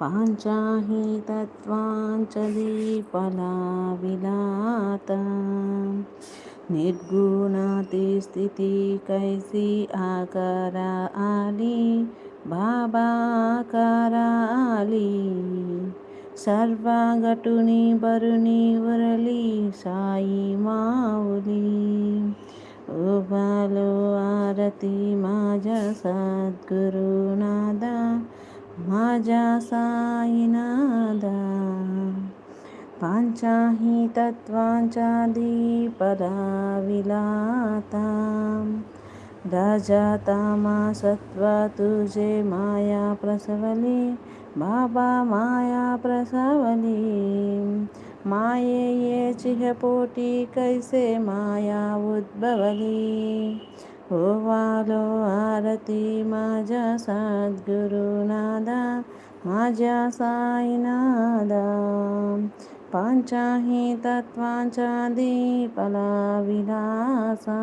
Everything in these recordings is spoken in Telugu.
पाञ्चाहि तत्वाञलि पलावित निर्गुणाति स्थिति कैसी आकार आली बाबाकार आली। वरुणि गटुणी बरुणि उरल साई मावली उबलो आरती मा सद्गुरु माझा सायिनादा पाञ्चाहि तत्त्वाञ्चादीपदा विलाता राजातामा सत्त्वा तुजे माया प्रसवली बाबा माया प्रसवली माये ये चिह पोटी कैसे माया उद्भवली होवालो आरती माझ्या सद्गुरुनादा माझ्या साईनादा पाञ्चाहि तत्त्वाञ्चा दीपला विलासा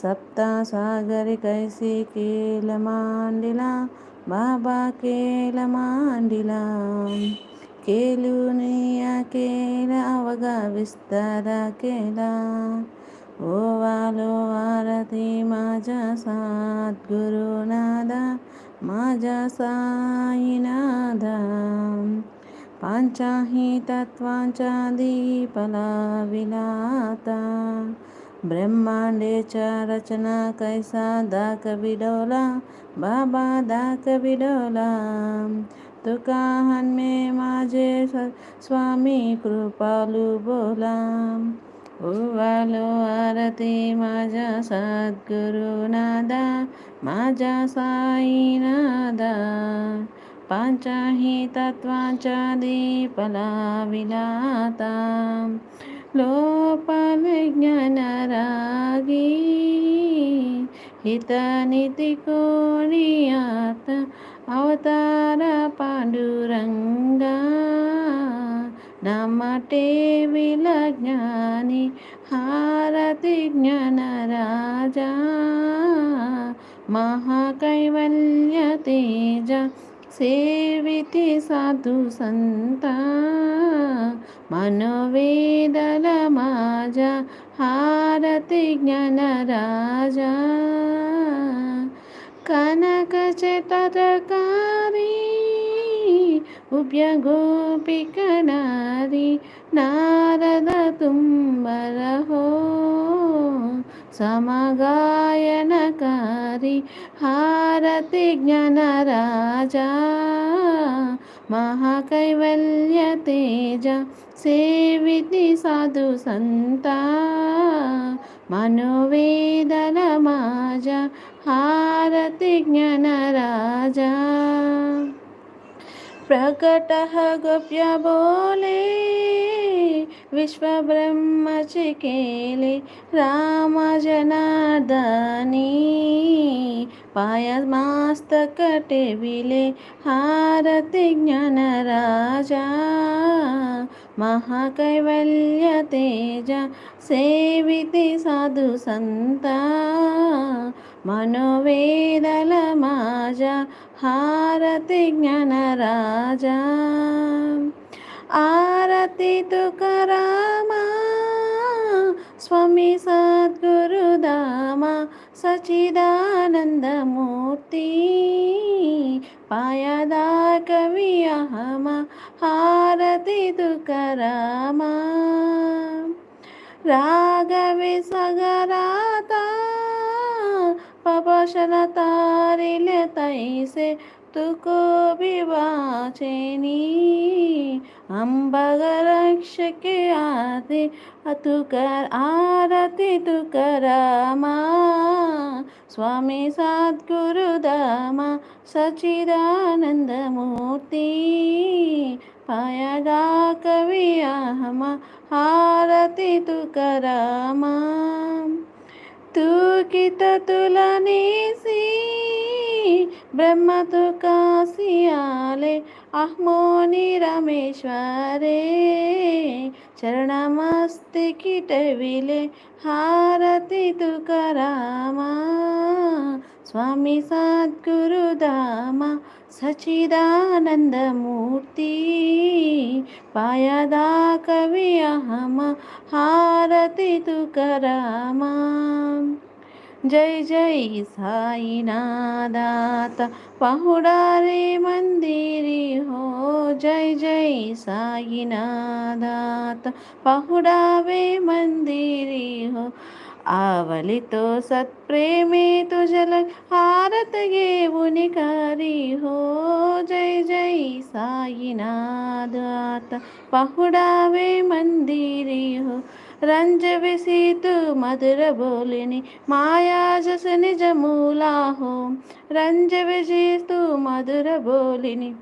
सप्तसागरिकैसि केलमाण्डिला बाबा केलमाण्डिला केलुनिया केल अवगा विस्तर केला ఓవాలో ఆరతి మాజా సద్గురునాథ మాజా సాయినాథ పాంచాహి తత్వాంచ దీపలా విలాత. బ్రహ్మాండే చ రచన కైసా దాక విడోలా బాబా దాక విడోలా. తుకాహన్ మే మాజే స్వామి కృపాలు బోలా. ओवालो आरती माझा सद्गुरुनादा माझा साईनादा पाञ्चाहि तत्त्वाचा दीपला विलाता लोपालज्ञानरागी हितनिति कोणियात अवतार पाण्डुरङ्ग పాండురంగా నమటే విలజ్ఞాని హారతి జ్ఞానరాజా మహాకైవల్య తేజ సేవితి సాధు సంత మనోవేదల మాజ హారతి జ్ఞానరాజా కనక చటకారి ఉభ్య గోపిక నారి నారద తుంబరహో సమగాయనకారి హారతి జ్ఞానరాజా మహాకైవల్య తేజ సేవితి సాధు సంత మనోవేదన మాజ హారతి జ్ఞానరాజా प्रकटः गोप्य बोले विश्वब्रह्मचिकेले रामजनार्दनी पायमास्तकटे विले हारति ज्ञानराजा महाकैवल्यतेज सेविति साधु सन्ता मनोवेदलमाजा హారతి జ్ఞానరాజా ఆరతి తుకరామా స్వామి సద్గురుదామ సచిదానందమూర్తి పాయదా కవి అహమ హారతి తుకరామా రాగవి సగరా पपशन तारिल तैसे तुको विवाचेनी अंबगरक्ष के आदि अतुकर आरती तुकरामा स्वामी सद्गुरुदामा सच्चिदानन्दमूर्ति पायगा कवि अहम हारति तुकरामा తూకితతులనేసి బ్రహ్మతు కాసియాలే అహ్మోని రమేశ్వరే చరణమస్తి కిటవిలే. హారతి తుకరామా స్వామి సద్గురుధామ సచిదానందమూర్తి పాయదా కవి అహమ హారతి తుకరామా. జై జై సాయినాదాత పహుడారే మందిరి హో జై జై సాయినాదాత పహుడావే మందిరి హో आवलितो सत्प्रेमे तुझल हारत गे उनिकारी हो जय जय साईनादात पहुडावे मंदिरी हो రంజవిసీతు మధుర బోలిని మాయాజస నిజమూలాహో. రంజవిజీస్తు మధుర బోలిని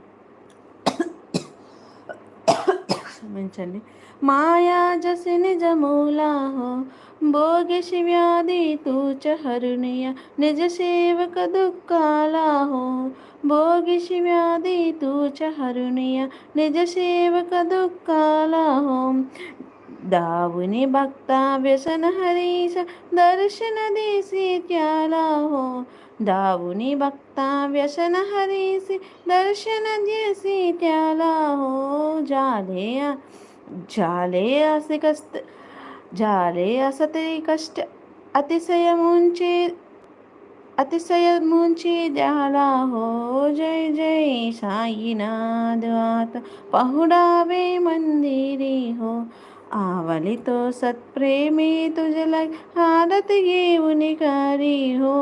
క్షమించండి. మాయాజసి నిజమూలాహో. భోగశి వ్యాధి తూచ హరుణియ నిజ సేవక దుఃఖాలాహో. భోగిషి వ్యాధి తూచ హరుణియ నిజ సేవక దుఃఖాలాహో. दावुनी भक्ता व्यसन हरीश दर्शन देसी त्याला हो. दावुनि भक्ता व्यसन हरीश दर्शन देसी त्याला हो. जाले झाले असे कष्ट झाले असं तरी कष्ट अतिशय मुंची द्याला हो. जय जय साईनाथ पहुडावे मंदिरी हो. आवलितो सत्प्रेमी तुझला हारत घेऊन कारी हो।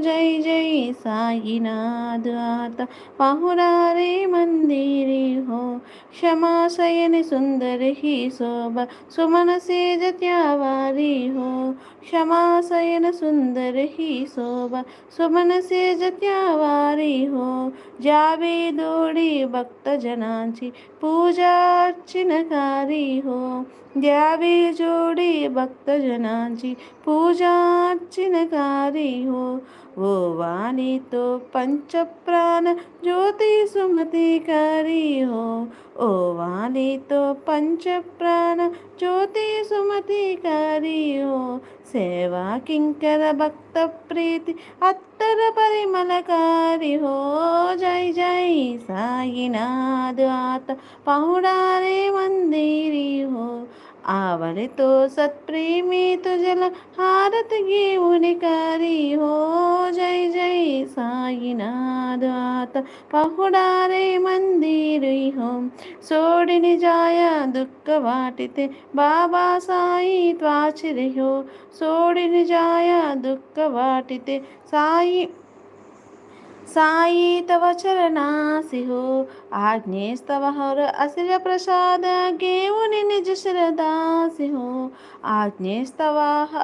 जय जय साईनाथ, आता पाहुरा रे मंदिरी हो। क्षमाशयन सुंदर ही शोभा, सुमन से जत्यावारी हो। क्षमा शयन सुंदर ही शोभा, सुमन से जत्यावारी हो। जावे दोडी भक्तजनांची पूजा अर्चनकारी हो। द्यावी जोडी भक्तजनांची पूजा अर्चनकारी हो ఓ వాణితో పంచప్రాణ జ్యోతి సుమతికారి హో. ఓ వాణితో పంచప్రాణ జ్యోతి సుమతికారి హో. సేవా కింకర భక్త ప్రీతి అత్తర పరిమళకారి హో. జై జై సాయినాథ్ ఆత పౌడారే మందిరి హో. आवरे तो सत्प्रेमी तुझल हारत गे उनिकारी हो जय जय साईनाथ आता पहुडारे मंदिर हो सोडिनि जाया दुःख वाटिते बाबा साई त्वाचिर हो सोडिनि जाया दुःख वाटिते साई సాయి తవ చరణాసిహో ఆజ్ఞేస్తవ హర అసిర ప్రసాద గేవుని నిజ శరదాసిహో ఆజ్ఞేస్తవ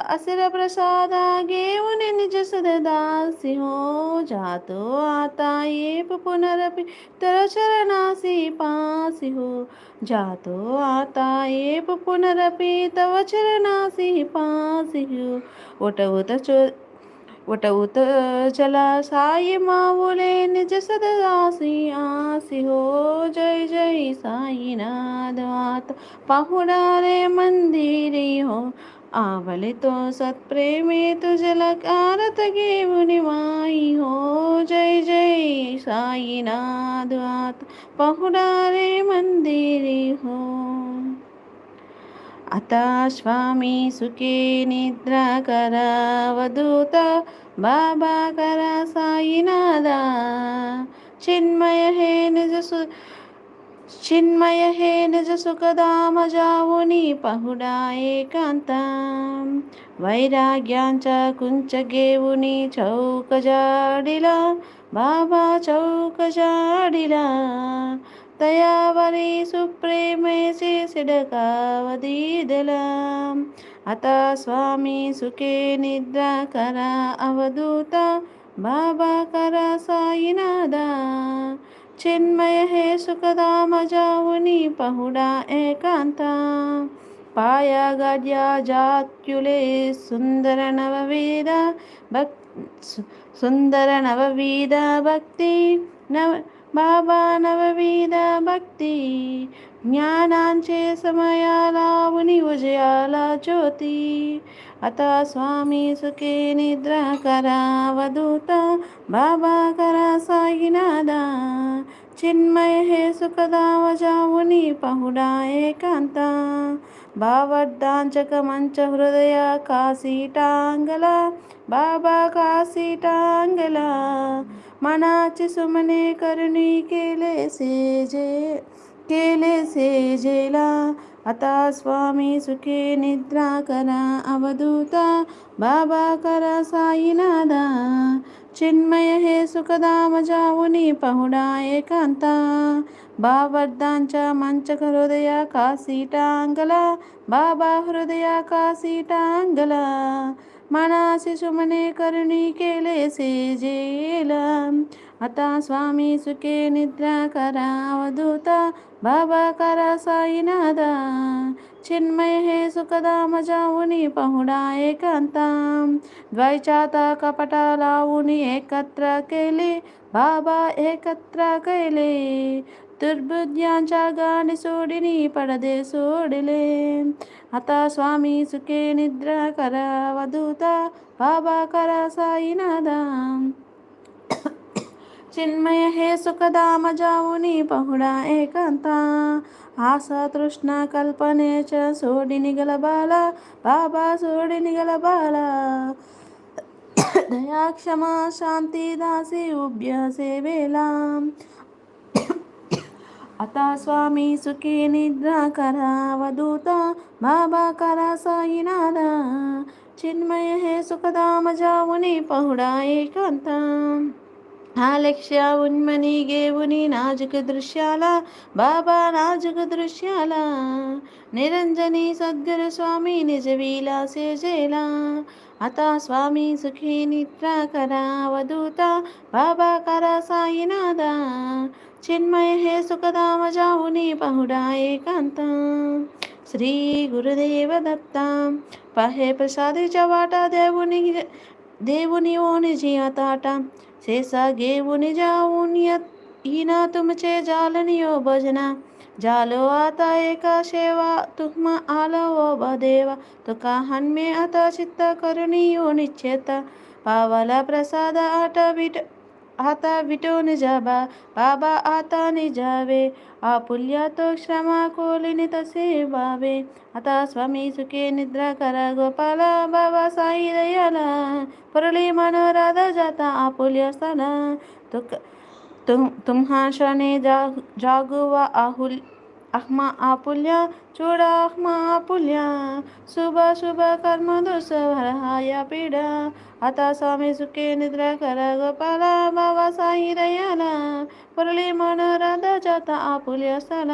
అసిర ప్రసాద గేవుని నిజ శరదాసిహో జాతో ఆతాయేపు పునరపి తర చరణాసి పాసిహో జాతో ఆతాయేపు పునరపి తవ చరణాసి పాసిహో ఒటవుత చో उटत चला सा मा उुरे निज सदा सि आसि जय जयि सावात् पहुडारे मिरि हो। आवलितो सत्प्रेमे तु जलकारत के हो। जय जय सायिनाद्वात् पहुडारे मिरि हो। అతాశ్వామి సుఖే నిద్ర కరావధూత బాబా కర సాయినాథ. చిన్మయ హే నిజ సు చిన్మయ హే నిజ సుఖదామ జావుని పహుడా ఏకాంత. వైరాగ్యాంచ కుంచగేవుని చౌకజాడిలా బాబా చౌకజాడిలా దయావరీసు ప్రేమే సిడకావదీదలాం అత స్వామి సుఖే నిద్రాకర అవధూత బాబాకర సాయినాథ. చిన్మయ హే సుఖదామజావుని పహుడా ఏకాంత. పాయగడ్య జాత్యులే సుందర నవవేద భక్ సుందర నవవేద భక్తి నవ బాబా నవవిధ భక్తి జ్ఞానాంచే సమయాలావుని ఉజయాల జ్యోతి అత స్వామి సుఖే నిద్ర కరావధూత బాబా కరా సాగినాద చిన్మయ హే సుఖదావజావుని పహుడా ఏకాంత భావద్దాంచక మంచ హృదయ కాశీటాంగల బాబా కాశీటాంగల मनाचे सुमने करुणी केले सेजे केले सेजेला आता स्वामी सुखे निद्रा करा अवधूता. बाबा करा साईनादा चिन्मय हे सुखदाम जाऊनी पहुडा एकांता. भावर्धांच्या मंचक हृदया कासीटांगला. बाबा हृदया कासीटांगला. मनासी सुमने करुणी केले सेजेला आता स्वामी सुखे निद्रा करा బాబా కరా సాయినాథ చిన్మయ హే సుఖదామ జావుని పహుడా ఏకాంతం. ద్వైచాత కపటలావుని ఏకత్ర కైలి బాబా ఏకత్ర కైలి. దుర్బుద్ధ్యాంచా గాని సోడిని పడదే సోడిలే. అత స్వామి సుఖే నిద్ర కర వధూత బాబా కర సాయినాథ. चिन्मय हे सुखदा मजाऊ नी बहुड़ा एकांता आशा तृष्ण कल्पने च सोडि निगल बाला बाबा सोडि निगल बाला दया क्षमा शांति दासी उभ्य सेवेला अता स्वामी सुखी निद्रा करा वधूता बाबा करा साई नादा चिन्मय हे सुखदा मजाऊ नी बहुड़ा एकांता ఆలక్ష్య ఉన్మని గేవుని నాజుక దృశ్యాల బాబా నాజుక దృశ్యాల. నిరంజని సద్గురు స్వామి నిజ విలాసే జేలా. అత స్వామి సుఖీ నిద్ర కరావధూత బాబా కర సాయినాథ చిన్మయ హే సుఖదామ జావుని పహుడా ఏకాంత. శ్రీ గురుదేవ దత్త పహే ప్రసాదించ వాట దేవుని దేవుని ఓని జియతాట ಸೇಸಾಗೇವು ನಿಜಾವುನ್ಯತ್ ಹೀನ ತುಮಚೆ ಜಾಲನಿಯೋ ಭಜನ ಜಾಲೋ ಆತ ಏಕಾ ಸೇವಾ ತುಹ್ಮ ಆಲವೋ ಬದೇವ ತುಕ ಹನ್ಮೆ ಅತ ಚಿತ್ತ ಕರುಣಿಯೋ ನಿಶ್ಚೇತ ಪಾವಲ ಪ್ರಸಾದ ಆಟ ಬಿಟ आता विटून जाबा बाबा आता निजावे आपुल्या तो श्रमा कोलिनी तसे बाबे आता स्वामी सुखे निद्रा करा गोपाला बाबा साई दयाला परळी मनोराध जाता आपुल्या असताना तुक तुम तुम्हा क्षणे అహ్మ ఆపుల్య చూడ అహ్మ ఆపుల్య శుభ శుభ కర్మ దుస్సవరహాయ పీడ. అత స్వామి సుఖే నిద్ర కర గోపాల బాబా సాయి దయాల మురళి మనోరథ జాత ఆపుల్య స్థల.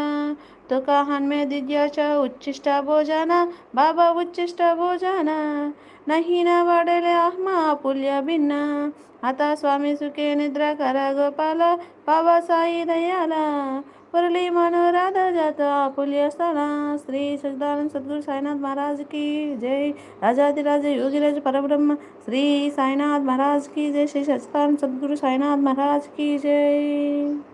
తుకాహన్ మే దిద్యాచ ఉచ్చిష్ట భోజన బాబా ఉచ్చిష్ట భోజన. నహీన వడలే అహ్మ ఆపుల్య భిన్న. అత స్వామి సుఖే నిద్ర కర గోపాల బాబా సాయి దయాల करा मानो राधा जाता पुरली आपुल्या असताना श्री सच्चिदानंद सदगुरु साईनाथ महाराज की जय। राजाधिराज योगीराज परब्रह्म, श्री साईनाथ महाराज की जय। श्री सच्चिदानंद सदगुरु साईनाथ महाराज की जय।